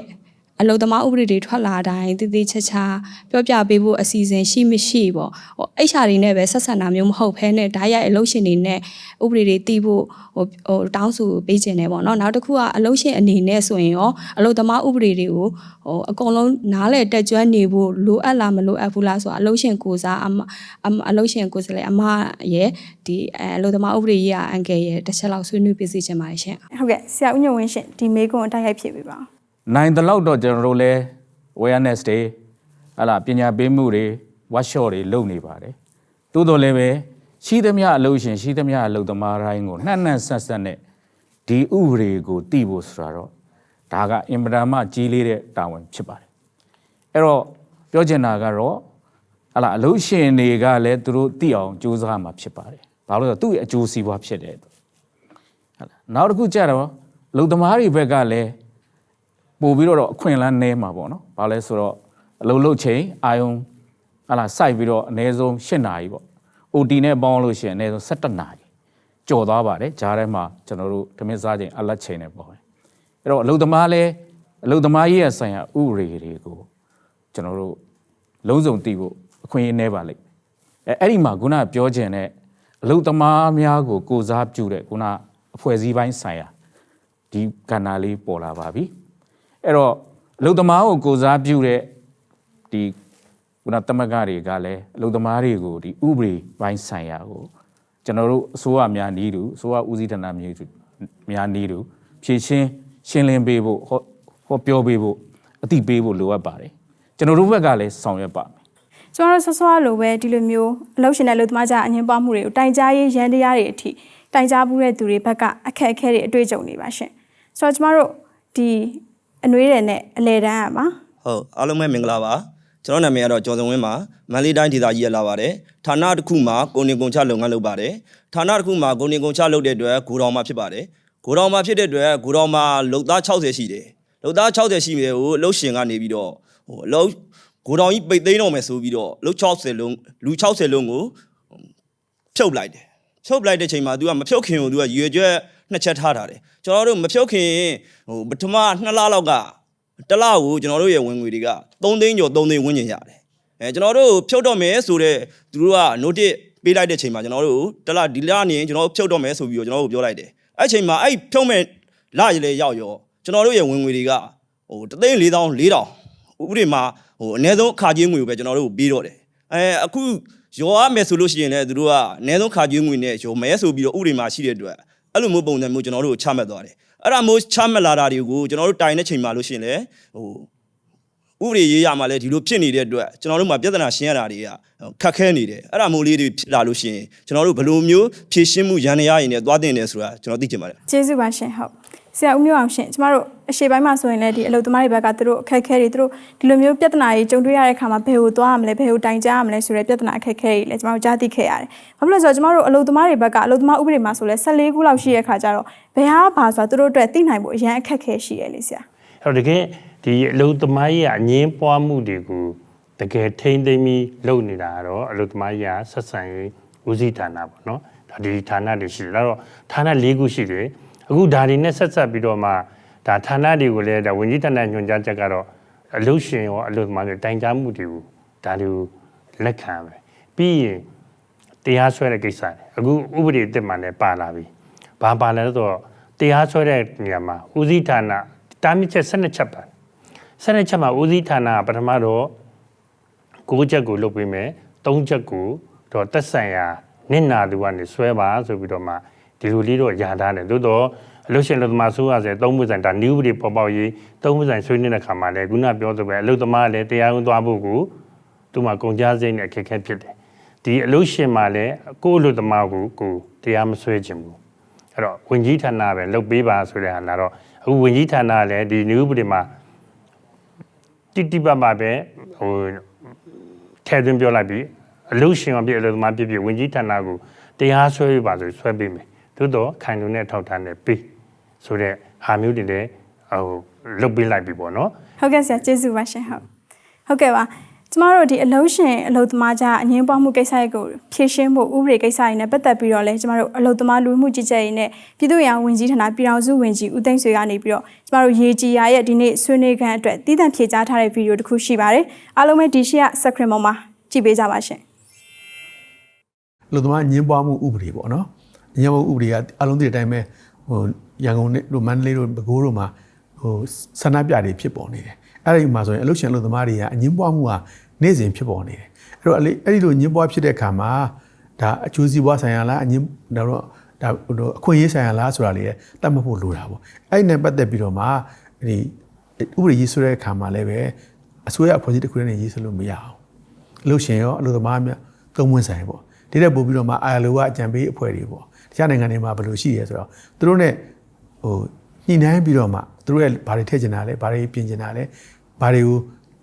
အလုံသမားဥပဒေတွေထွက်လာတိုင်းတည်တည်ချာချာပြောပြပေးဖို့အစီအစဉ်ရှိမရှိပေါ့ဟို HR တွေနဲ့ပဲဆက်ဆံတာမျိုးမဟုတ်ဘဲနဲ့ဓာတ်ရိုက်အလုပ်ရှင်တွေနဲ့ဥပဒေတွေတည်ဖို့ဟိုဟိုတောင်းဆိုပေးခြင်းတယ်ပေါ့နော်နောက်တစ်ခုကအလုပ်ရှင်အနေနဲ့ဆိုရင်ရောအလုပ်သမားဥပဒေတွေကိုဟိုအကုန်လုံးနားလည်တက်ကြွနေဖို့လိုအပ်လားမလိုအပ်ဘူးလားဆိုတာအလုပ်ရှင်ကိုစားအမအမအလုပ်ရှင်ကိုစားလဲအမရဲ့ဒီအဲအလုပ်သမားဥပဒေရေးအန်ကယ်ရဲ့တစ်ချက်လောက်ဆွေးနွေးပြစီချင်ပါတယ်ရှင်ဟုတ်ကဲ့ဆရာဦးညွန့်ဝင်းရှင်ဒီမေကွန်အတိုက်ရိုက်ဖြစ်ပေးပါအောင် နိုင်တဲ့လောက်တော့ကျွန်တော်တို့လည်း awareness တွေဟလာပညာပေးမှုတွေ workshop တွေလုပ်နေပါတယ်သို့တော်လည်းပဲရှိသမျှအလုပ်ရှင်ရှိသမျှအလုပ်သမားတိုင်းကိုနှံ့နှံ့ဆက်ဆက်နဲ့ဒီဥပဒေကိုတည်ဖို့ဆိုတာတော့ဒါကအင်ပဒာမကြီးလေးတဲ့တာဝန်ဖြစ်ပါတယ်အဲ့တော့ပြောချင်တာကတော့ဟလာအလုပ်ရှင်တွေကလည်းသူတို့တည်အောင်ကြိုးစားမှာဖြစ်ပါတယ်ဘာလို့လဲဆိုတော့သူ့ရဲ့အကျိုးစီးပွားဖြစ်တယ်ဟုတ်လားနောက်တစ်ခုကြတော့အလုပ်သမားတွေဘက်ကလည်း ပို့ပြီးတော့အခွင့်အလမ်းနည်းမှာပေါ့နော်။ဘာလဲဆိုတော့အလုံးလုံးချိန်အာယုံဟလာစိုက်ပြီးတော့အနည်းဆုံး8နာရီပေါ့။ OT နဲ့ပေါင်းလို့ရှိရင်အနည်းဆုံး17နာရီကြော်သွားပါတယ်။ဂျားထဲမှာကျွန်တော်တို့ဓမင်းစားချိန်အလတ်ချိန်နဲ့ပေါ့။အဲ့တော့အလုသမားလည်းအလုသမားရေးရဆိုင်ရာဥပဒေတွေကိုကျွန်တော်တို့လုံးစုံတည်ဖို့အခွင့်အရေးနည်းပါလိမ့်မယ်။အဲအဲ့ဒီမှာခုနပြောခြင်းတဲ့အလုသမားများကိုကိုစားပြုတဲ့ခုနအဖွဲ့အစည်းပိုင်းဆိုင်ရာဒီကဏ္ဍလေးပေါ်လာပါပြီ။ အဲ့တော့အလုသမားကိုကိုစားပြုတဲ့ဒီခုနတမကတွေကလည်းအလုသမားတွေကိုဒီဥပဒေပိုင်းဆိုင်ရာကိုကျွန်တော်တို့အစိုးရများနည်းတူအစိုးရဦးစီးဌာနမျိုးတူများနည်းတူဖြည့်ရှင်းရှင်းလင်းပေးဖို့ဟောဟောပြောပေးဖို့အတိပေးဖို့လိုအပ်ပါတယ်ကျွန်တော်တို့ဘက်ကလည်းဆောင်ရွက်ပါမယ်ကျွန်တော်တို့ဆော့ဆော့လိုပဲဒီလိုမျိုးအလုပ်ရှင်တဲ့အလုပ်သမားကြားအငင်းပွားမှုတွေကိုတိုင်ကြားရေးရန်တရားတွေအထိတိုင်ကြားမှုတဲ့သူတွေဘက်ကအခက်အခဲတွေအတွေ့အကြုံတွေပါရှင်ဆိုတော့ကျမတို့ဒီ အနှွေးတယ်နဲ့အလဲတန်းရပါဟုတ်အားလုံးပဲမင်္ဂလာပါကျွန်တော်နာမည်ကတော့ကျော်စုံဝင်းပါမန္တလေးတိုင်းဒေသကြီးရလာပါတယ်ဌာနတစ်ခုမှာကိုနေကုန်ချလုပ်ငန်းလုပ်ပါတယ်ဌာနတစ်ခုမှာကိုနေကုန်ချလုပ်တဲ့အတွက်ဂိုတော်မှာဖြစ်ပါတယ်ဂိုတော်မှာဖြစ်တဲ့အတွက်ဂိုတော်မှာလုပ်သား60ရှိတယ်လုပ်သား60ရှိတယ်ကိုအလုပ်ရှင်ကနေပြီးတော့ဟိုအလုပ်ဂိုတော်ကြီးပိတ်သိမ်းတော့မယ်ဆိုပြီးတော့အလုပ်60လုံးလူ60လုံးကိုဖြုတ်လိုက်တယ်ဖြုတ်လိုက်တဲ့ချိန်မှာ तू ကမဖြုတ်ခင်ကို तू ကရွေကျွဲ နှစ်ချက်ထားထားတယ်ကျွန်တော်တို့မဖြုတ်ခင်ဟိုပထမ2လလောက်ကတစ်လကိုကျွန်တော်တို့ရဲ့ဝင်ငွေတွေက3သိန်းကျော်3သိန်းဝန်းကျင်ရတယ်အဲကျွန်တော်တို့ဖြုတ်တော့မယ်ဆိုတော့သူတို့က notice ပေးလိုက်တဲ့ချိန်မှာကျွန်တော်တို့တစ်လဒီလနေကျွန်တော်တို့ဖြုတ်တော့မယ်ဆိုပြီးတော့ကျွန်တော်တို့ပြောလိုက်တယ်အဲ့ချိန်မှာအဲ့ဖြုတ်မဲ့လရလေရောက်ရောကျွန်တော်တို့ရဲ့ဝင်ငွေတွေကဟို3သိန်း4တောင်း4တောင်းဥပဒေမှာဟိုအနည်းဆုံးအခါကြီးငွေကိုပဲကျွန်တော်တို့ပေးတော့တယ်အဲအခုရောရမယ်ဆိုလို့ရှိရင်လည်းသူတို့ကအနည်းဆုံးခါကြီးငွေနဲ့ရောမဲဆိုပြီးတော့ဥပဒေမှာရှိတဲ့အတွက် အဲ့လိုမျိုးပုံစံမျိုးကျွန်တော်တို့ချမှတ်သွားတယ်အဲ့ဒါမျိုးချမှတ်လာတာတွေကိုကျွန်တော်တို့တိုင်တဲ့ချိန်မှာလို့ရှိရင်လည်းဟိုဥပဒေရေးရမှာလည်းဒီလိုဖြစ်နေတဲ့အတွက်ကျွန်တော်တို့မှာပြဿနာရှင်းရတာတွေကခက်ခဲနေတယ်အဲ့ဒါမျိုးလေးတွေဖြစ်လာလို့ရှိရင်ကျွန်တော်တို့ဘယ်လိုမျိုးဖြည့်ရှင်းမှုရန်ရရင်လည်းသွားတင်တယ်ဆိုတာကျွန်တော်သိချင်ပါတယ်ကျေးဇူးပါရှင်ဟုတ် ဆရာဦးမျိုးအောင်ရှင်ကျမတို့အရှိပိုင်းမှာဆိုရင်လည်းဒီအလုပ်သမားတွေဘက်ကသူတို့အခက်အခဲတွေသူတို့ဒီလိုမျိုးပြဿနာတွေကြုံတွေ့ရတဲ့အခါမှာဘယ်ကိုသွားရမလဲဘယ်ကိုတိုင်ကြားရမလဲဆိုတဲ့ပြဿနာအခက်အခဲတွေလည်းကျမတို့ကြားသိခဲ့ရတယ်။ဘာဖြစ်လို့လဲဆိုတော့ကျမတို့အလုပ်သမားတွေဘက်ကအလုပ်သမားဥပဒေမှာဆိုလဲ14ခုလောက်ရှိတဲ့အခါကျတော့ဘယ်ဟာဘာဆိုတာသူတို့အတွက်သိနိုင်ဖို့အရန်အခက်အခဲရှိရလေဆရာအဲ့တော့တကယ်ဒီအလုသမားကြီးကအငင်းပွားမှုတွေကိုတကယ်ထိမ့်သိမ်းပြီးလုပ်နေတာကတော့အလုသမားကြီးကဆက်ဆံရေးဦးစီးဌာနပေါ့နော်ဒါဒီဌာနတွေရှိတယ်အဲ့တော့ဌာန၄ခုရှိတယ် အခုဒါတွေနဲ့ဆက်ဆက်ပြီးတော့မှဒါဌာနတွေကိုလည်းဒါဝန်ကြီးဌာနညွှန်ကြားချက်ကတော့အလုရှင်ရောအလုသမားတွေတိုင်ကြားမှုတွေကိုဒါတွေကိုလက်ခံပဲပြီးရင်တရားစွဲတဲ့ကိစ္စတွေအခုဥပဒေအသစ်မှလည်းပါလာပြီဘာပါလဲဆိုတော့တရားစွဲတဲ့နေရာမှာဦးစီးဌာနတားမြစ်ချက်12ချက်ပါ12ချက်မှာဦးစီးဌာနကပထမတော့9ချက်ကိုလုပ်ပေးမယ်3ချက်ကိုတော့တက်ဆိုင်ရာနင့်နာသူကနေစွဲပါဆိုပြီးတော့မှ ဒီလိုလေးတော့ယာထားတယ်သို့တော့အလို့ရှင်လူသမားဆိုရစေသုံးမှုဆိုင်ဒါ new တွေပေါ်ပေါက်ရေးသုံးမှုဆိုင်ဆွေးနွေးတဲ့ခါမှာလည်းခုနပြောဆိုပဲအလို့သမားလည်းတရားဝင်သွားဖို့ကိုသူမှကုန်ကြစိတ်နဲ့အခက်အခဲဖြစ်တယ်ဒီအလို့ရှင်မှာလည်းကိုယ့်အလို့သမားကိုကိုတရားမဆွဲခြင်းဘူးအဲ့တော့ဝင်ကြီးဌာနပဲလုပ်ပေးပါဆိုတဲ့ဟာလာတော့အခုဝင်ကြီးဌာနကလည်းဒီ new တွေမှာတိတိပပပဲဟိုထဲသွင်းပြောလိုက်ပြီးအလုရှင်အပြည့်အလို့သမားပြည့်ပြည့်ဝင်ကြီးဌာနကိုတရားစွဲပြပါဆိုဆွဲပေးမယ် သို့တော့ခိုင်လုံတဲ့ထောက်ထားနဲ့ပေးဆိုတော့ဟာမျိုးတွေလည်းဟိုလုတ်ပေးလိုက်ပြီပေါ့နော်ဟုတ်ကဲ့ဆရာကျေးဇူးပါရှင်ဟုတ်ဟုတ်ကဲ့ပါကျမတို့ဒီအလုံးရှင်အလုပ်သမားကြားအငင်းပွားမှုကိစ္စတွေကိုဖြေရှင်းဖို့ဥပဒေကိစ္စတွေနဲ့ပတ်သက်ပြီးတော့လဲကျမတို့အလုပ်သမားလူမှုကြီးကြပ်ရေးနဲ့ပြည်သူ့ရာဝန်ကြီးဌာနပြည်ထောင်စုဝန်ကြီးဦးသိန်းဆွေကနေပြီးတော့ကျမတို့ရေကြီးရရဲ့ဒီနေ့ဆွေးနွေးခန်းအတွက်တည်တံ့ဖြေကြားထားတဲ့ဗီဒီယိုတစ်ခုရှိပါတယ်အားလုံးပဲဒီရှေ့ကစခရင်ပေါ်မှာကြည့်ပေးကြပါရှင်လူသမားညင်းပွားမှုဥပဒေပေါ့နော် ညင်းပွားမှုဥပဒေကအလုံးတည်းအတိုင်းပဲဟိုရန်ကုန်နဲ့တို့မန္တလေးတို့ပဲခူးတို့မှာဟိုဆန္ဒပြတွေဖြစ်ပေါ်နေတယ်အဲ့ဒီမှာဆိုရင်အလုပ်ရှင်အလုပ်သမားတွေကအငင်းပွားမှုဟာနေ့စဉ်ဖြစ်ပေါ်နေတယ်အဲ့တော့အဲ့ဒီလိုညင်းပွားဖြစ်တဲ့အခါမှာဒါအကျိုးစီးပွားဆိုင်ရာလားအငင်းဒါတော့ဒါဟိုအခွင့်အရေးဆိုင်ရာလားဆိုတာလေတတ်မှတ်ဖို့လိုတာပေါ့အဲ့ဒီနဲ့ပတ်သက်ပြီးတော့မှဒီဥပဒေရေးဆွဲတဲ့အခါမှာလည်းပဲအစိုးရအဖွဲ့အစည်းတစ်ခုတည်းနဲ့ရေးဆွဲလို့မရအောင်အလုပ်ရှင်ရောအလုပ်သမားများသုံးဝင်ဆိုင်ပေါ့ဒီတဲ့ပို့ပြီးတော့မှ ILO ကအကြံပေးအဖွဲ့တွေပေါ့ တခြားနိုင်ငံတွေမှာဘယ်လိုရှိရဲဆိုတော့သူတို့ ਨੇ ဟိုညှိနှိုင်းပြီးတော့မှသူတို့ရဲ့ဘာတွေထည့်ချင်တာလဲဘာတွေပြင်ချင်တာလဲဘာတွေကို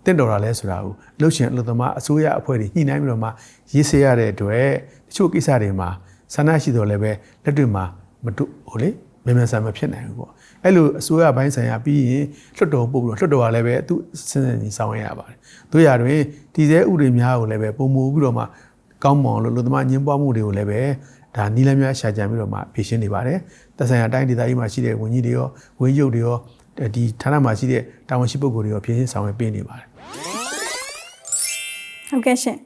တင့်တော်တာလဲဆိုတာကိုအလုပ်ရှင်အလုပ်သမားအစိုးရအဖွဲ့တွေညှိနှိုင်းပြီးတော့မှရေးစေရတဲ့အတွက်တချို့ကိစ္စတွေမှာဆန္ဒရှိတော်လည်းပဲလက်တွေ့မှာမတူဟိုလေမြန်မြန်ဆန်မဖြစ်နိုင်ဘူးပေါ့အဲ့လိုအစိုးရဘိုင်းဆိုင်ရာပြီးရင်လွှတ်တော်ပို့ပြီးတော့လွှတ်တော်ကလည်းပဲသူစဉ်းစားနေဆောင်ရရပါတယ်တို့ရတွင်တည်ဆဲဥပဒေများကိုလည်းပဲပုံမူပြီးတော့မှကောင်းမွန်လို့လူသမားညှင်းပွားမှုတွေကိုလည်းပဲ ဒါနီလန်းများရှာကြံပြီးတော့မှဖြေရှင်းနေပါတယ်သက်ဆိုင်ရာတိုင်းဒေသကြီးမှာရှိတဲ့ဝန်ကြီးတွေရောဝန်ကြီးချုပ်တွေရောဒီဌာနမှာရှိတဲ့တာဝန်ရှိပုဂ္ဂိုလ်တွေရောဖြေရှင်းဆောင်ရွက်ပေးနေပါတယ်ဟုတ်ကဲ့ရှင်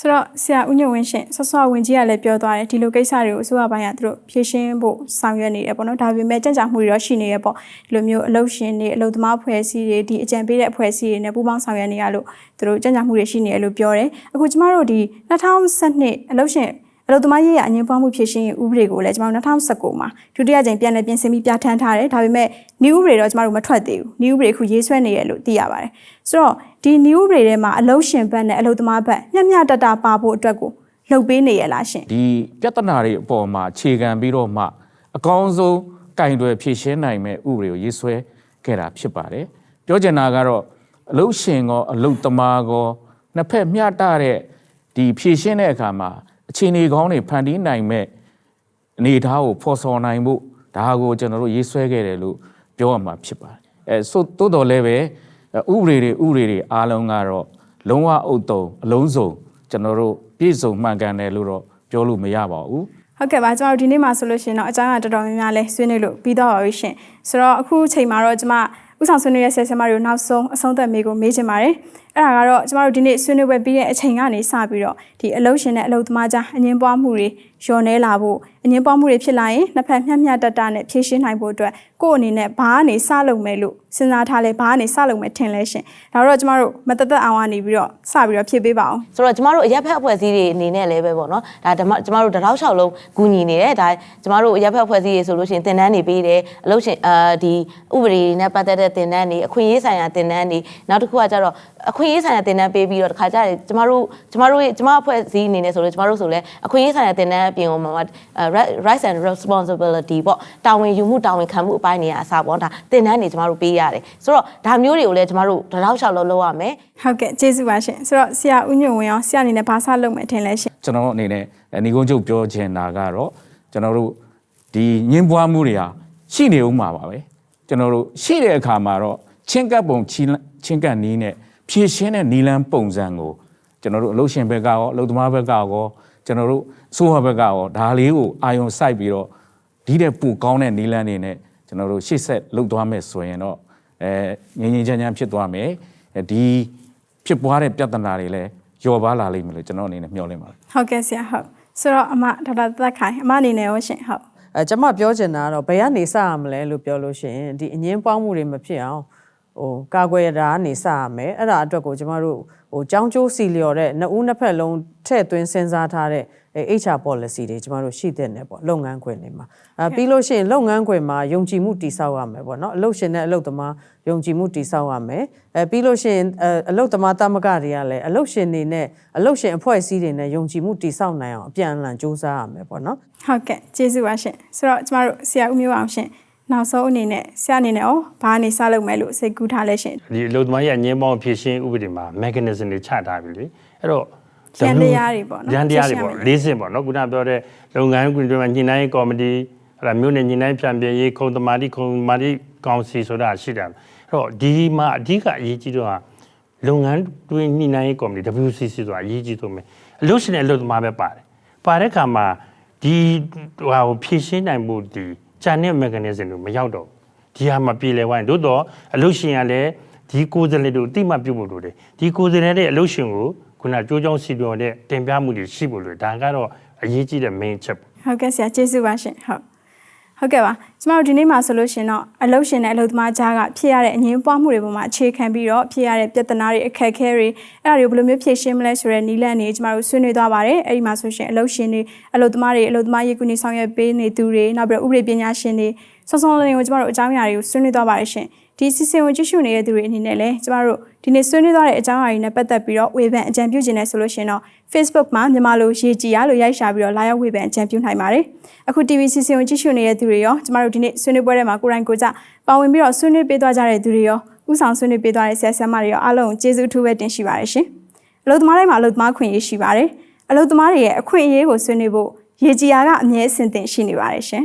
ဆိုတော့ဆရာဦးညွန့်ဝင်းရှင်ဆော့ဆော့ဝင်ကြီးကလည်းပြောသွားတယ်ဒီလိုကိစ္စတွေကိုအစိုးရပိုင်းကသူတို့ဖြေရှင်းဖို့ဆောင်ရွက်နေတယ်ပေါ့နော်ဒါပေမဲ့ကြံ့ကြာမှုတွေတော့ရှိနေရပေါ့ဒီလိုမျိုးအလုပ်ရှင်တွေအလုပ်သမားအဖွဲ့အစည်းတွေဒီအကြံပေးတဲ့အဖွဲ့အစည်းတွေနဲ့ပူးပေါင်းဆောင်ရွက်နေရလို့သူတို့ကြံ့ကြာမှုတွေရှိနေတယ်လို့ပြောတယ်အခုကျမတို့ဒီ2012အလုပ်ရှင် အလုပ်သမားရေးရအငင်းပွားမှုဖြစ်ရှင်ဥပဒေကိုလည်းကျမတို့2019မှာဒုတိယကြိမ်ပြန်လည်ပြင်ဆင်ပြီးပြဋ္ဌာန်းထားတယ်ဒါပေမဲ့ဤဥပဒေတော့ကျမတို့မထွက်သေးဘူးဤဥပဒေခုရေးဆွဲနေရလို့သိရပါတယ်ဆိုတော့ဒီဤဥပဒေထဲမှာအလုပ်ရှင်ဘက်နဲ့အလုပ်သမားဘက်မျှမျှတတပါဖို့အတွက်ကိုလှုပ်ပေးနေရလားရှင်ဒီပြဿနာတွေအပေါ်မှာအခြေခံပြီးတော့မှအကောင်းဆုံးကင်တွယ်ဖြည့်ရှင်းနိုင်မဲ့ဥပဒေကိုရေးဆွဲခဲ့တာဖြစ်ပါတယ်ပြောချင်တာကတော့အလုတ်ရှင်ကောအလုတ်သမားကောနှစ်ဖက်မျှတတဲ့ဒီဖြည့်ရှင်းတဲ့အခါမှာ အခြေအနေကောင်းတွေဖန်တီးနိုင်မဲ့အနေအထားကိုဖော်ဆောင်နိုင်ဖို့ဒါကိုကျွန်တော်တို့ရေးဆွဲခဲ့တယ်လို့ပြောရမှာဖြစ်ပါတယ်အဲဆိုတိုးတော်လည်းပဲဥပဒေတွေဥပဒေတွေအားလုံးကတော့လုံးဝအုတ်တုံအလုံးစုံကျွန်တော်တို့ပြည့်စုံမှန်ကန်တယ်လို့တော့ပြောလို့မရပါဘူးဟုတ်ကဲ့ပါကျွန်တော်တို့ဒီနေ့မှာဆိုလို့ရှိရင်တော့အကြောင်းအရာတော်တော်များများလဲဆွေးနွေးလို့ပြီးတော့ပါပြီရှင်ဆိုတော့အခုချိန်မှာတော့ကျွန်မဥဆောင်ဆွေးနွေးရဆရာဆရာမတွေကိုနောက်ဆုံးအဆုံးသက်မေးကိုမေးချင်ပါတယ် အဲ့ဒါကတော့ကျွန်တော်တို့ဒီနေ့ဆွေးနွေးပွဲပြီးတဲ့အချိန်ကနေစပြီးတော့ဒီအလုပ်ရှင်နဲ့အလုပ်သမားကြားအငင်းပွားမှုတွေ လျော်နှဲလာဖို့အငင်းပွားမှုတွေဖြစ်လာရင်နှစ်ဖက်မျှမျှတတနဲ့ဖြေရှင်းနိုင်ဖို့အတွက်ကိုယ့်အနေနဲ့ဘာကနေစလုပ်မယ်လို့စဉ်းစားထားလဲဘာကနေစလုပ်မယ်ထင်လဲရှင်ဒါတော့ကျွန်တော်တို့မတသက်အောင်ကနေပြီးတော့စပြီးတော့ဖြည့်ပေးပါအောင်ဆိုတော့ကျမတို့အရက်ဖက်အဖွဲ့အစည်းတွေအနေနဲ့လည်းပဲပေါ့နော်ဒါဓမ္မကျမတို့တစ်ထောက်လျှောက်လုံးကူညီနေတယ်ဒါကျမတို့အရက်ဖက်အဖွဲ့အစည်းတွေဆိုလို့ရှိရင်တင်တန်းနေပေးတယ်အလုပ်ရှင်အာဒီဥပဒေနဲ့ပတ်သက်တဲ့တင်တန်းတွေအခွင့်အရေးဆိုင်ရာတင်တန်းတွေနောက်တစ်ခုကကျတော့အခွင့်အရေးဆိုင်ရာတင်တန်းပေးပြီးတော့တခါကျတယ်ကျမတို့ကျမတို့ရဲ့ကျမအဖွဲ့အစည်းအနေနဲ့ဆိုလို့ကျမတို့ဆိုလဲအခွင့်အရေးဆိုင်ရာတင်တန်းအပြင်ကိုမှာ rights and responsibility ပေါ့တာဝန်ယူမှုတာဝန်ခံမှုအပိုင်းတွေအစားပေါ့ဒါတင်တန်းတွေကျမတို့ပေးရတယ်ဆိုတော့ဒါမျိုးတွေကိုလည်းကျမတို့တစ်ထောက်လျှောက်လုံးလုပ်ရမယ်ဟုတ်ကဲ့ကျေးဇူးပါရှင်ဆိုတော့ဆရာဦးညွန့်ဝင်းအောင်ဆရာအနေနဲ့ဘာစလုပ်မယ်ထင်လဲရှင်ကျွန်တော်အနေနဲ့ညီကုန်းချုပ်ပြောချင်တာကတော့ကျွန်တော်တို့ဒီညှင်းပွားမှုတွေဟာရှိနေဦးမှာပါပဲကျွန်တော်တို့ရှိတဲ့အခါမှာတော့ချင်းကပ်ပုံချင်းချင်းကပ်နီးနဲ့ဖြည့်ရှင်းတဲ့နီလန်းပုံစံကိုကျွန်တော်တို့အလုပ်ရှင်ဘက်ကရောအလုပ်သမားဘက်ကရော ကျွန်တော်တို့အစိုးရဘက်ကရောဒါလေးကိုအာယုံစိုက်ပြီးတော့ဒီတဲ့ပူကောင်းတဲ့နီလန်းတွေနဲ့ကျွန်တော်တို့ရှေ့ဆက်လှုပ်သွားမယ်ဆိုရင်တော့အဲငြိမ်ငြိမ်ချမ်းချမ်းဖြစ်သွားမယ်ဒီဖြစ်ပွားတဲ့ပြဿနာတွေလည်းကျော်ပါလာလိမ့်မယ်လို့ကျွန်တော်အနေနဲ့မျှော်လင့်ပါတယ်ဟုတ်ကဲ့ဆရာဟုတ်ဆိုတော့အမဒေါက်တာသက်ခိုင်အမအနေနဲ့ရောရှင်ဟုတ်အဲကျွန်မပြောချင်တာကတော့ဘယ်ကနေစရမလဲလို့ပြောလို့ရှိရင်ဒီအငင်းပွားမှုတွေမဖြစ်အောင် ဟိုကာကွယ်ရတာကနေစရမယ်အဲ့ဒါအတွက်ကိုကျွန်မတို့ဟိုចောင်းကျိုးစီလျော်တဲ့နှစ်ဦးနှစ်ဖက်လုံးထည့်သွင်းစဉ်းစားထားတဲ့အဲ HR policy တွေကျွန်မတို့ရှိတဲ့နယ်ပေါ့လုပ်ငန်းခွင်တွေမှာအဲပြီးလို့ရှိရင်လုပ်ငန်းခွင်မှာယုံကြည်မှုတည်ဆောက်ရမယ်ပေါ့နော်အလုပ်ရှင်နဲ့အလုပ်သမားယုံကြည်မှုတည်ဆောက်ရမယ်အဲပြီးလို့ရှိရင်အဲအလုပ်သမားတမကတွေကလည်းအလုပ်ရှင်တွေနဲ့အလုပ်ရှင်အဖွဲ့အစည်းတွေနဲ့ယုံကြည်မှုတည်ဆောက်နိုင်အောင်အပြန်အလှန်စူးစမ်းရမယ်ပေါ့နော်ဟုတ်ကဲ့ကျေးဇူးပါရှင်ဆိုတော့ကျမတို့ဆရာဦးမျိုးအောင်ရှင် နောက်ဆုံးအနေနဲ့ဆရာအနေနဲ့ရောဘာအနေစလုပ်မယ်လို့စိတ်ကူးထားလဲရှင်ဒီအလုပ်သမားရဲ့အငင်းပေါင်းဖြည့်ရှင်းဥပဒေမှာ mechanism တွေချထားပြီလေအဲ့တော့ရန်တရားတွေပေါ့နော်ရန်တရားတွေပေါ့ဖြည့်ရှင်းရမယ်လေးစင်ပေါ့နော်ခုနပြောတဲ့လုပ်ငန်းခွင်တွေမှာညှိနှိုင်းရေးကော်မတီဟလာမြို့နယ်ညှိနှိုင်းပြန်ပြည့်ရေးခုံသမာတိခုံမာတိကောင်စီဆိုတာရှိတယ်အဲ့တော့ဒီမှာအဓိကအရေးကြီးတော့လုပ်ငန်းတွင်းညှိနှိုင်းရေးကော်မတီ WCC ဆိုတာအရေးကြီးဆုံးပဲအလို့ရှိနေအလုပ်သမားပဲပါတယ်ပါတဲ့ခါမှာဒီဟိုဖြည့်ရှင်းနိုင်မှုဒီ ဂျန်နဲ့ mechanism တွေမရောက်တော့ဘူးဒီဟာမပြေလည်ဝိုင်းတို့တော့အလို့ရှိရင်ကလည်းဒီကိုယ်စားလှယ်တို့အတိမပြုတ်ဖို့လိုတယ်ဒီကိုယ်စားလှယ်ရဲ့အလို့ရှင်ကိုခုနကြိုးကြောင်းစီပြောတဲ့တင်ပြမှုတွေရှိဖို့လိုတယ်ဒါကတော့အရေးကြီးတဲ့ main ချက်ပေါ့ဟုတ်ကဲ့ဆရာကျေးဇူးပါရှင်ဟုတ် ဟုတ်ကဲ့ပါကျမတို့ဒီနေ့မှာဆိုလို့ရှင်တော့အလုပ်ရှင်နဲ့အလုပ်သမားကြားကဖြစ်ရတဲ့အငင်းပွားမှုတွေပေါ်မှာအခြေခံပြီးတော့ဖြစ်ရတဲ့ပြဿနာတွေအခက်အခဲတွေအဲ့ဒါတွေကိုဘယ်လိုမျိုးဖြေရှင်းမလဲဆိုတဲ့နည်းလမ်းတွေကျမတို့ဆွေးနွေးသွားပါတယ်အဲ့ဒီမှာဆိုရှင်အလုပ်ရှင်တွေအလုပ်သမားတွေအလုပ်သမားရေးကူညီဆောင်ရွက်ပေးနေသူတွေနောက်ပြီးတော့ဥပဒေပညာရှင်တွေစုံစုံလင်လင်ကိုကျမတို့အကြောင်းအရာတွေကိုဆွေးနွေးသွားပါတယ်ရှင်ဒီစီစဉ်ဝင်ကြည့်ရှုနေတဲ့သူတွေအနေနဲ့လည်းကျမတို့ ဒီနေ့ဆွေးနွေးသွားတဲ့အကြောင်းအရာတွေနဲ့ပတ်သက်ပြီးတော့ဝေဖန်အကြံပြုခြင်းနဲ့ဆိုလို့ရှင်တော့ Facebook မှာမြန်မာလိုရေးကြည်ရလို့ရိုက်ရှာပြီးတော့လာရောက်ဝေဖန်အကြံပြုနိုင်ပါတယ်အခု TV စီစဉ်ဝင်ကြည့်ရှုနေတဲ့သူတွေရောကျမတို့ဒီနေ့ဆွေးနွေးပွဲထဲမှာကိုယ်တိုင်ကိုယ်ကျပါဝင်ပြီးတော့ဆွေးနွေးပေးသွားကြတဲ့သူတွေရောဥဆောင်ဆွေးနွေးပေးသွားတဲ့ဆရာဆရာမတွေရောအားလုံးကိုကျေးဇူးအထူးပဲတင်ရှိပါတယ်ရှင်အလုပ်သမားတိုင်းမှာအလုပ်သမားခွင့်ရေးရှိပါတယ်အလုပ်သမားတွေရဲ့အခွင့်အရေးကိုဆွေးနွေးဖို့ရေကြည်ယာကအမြဲအဆင်သင့်ရှိနေပါတယ်ရှင်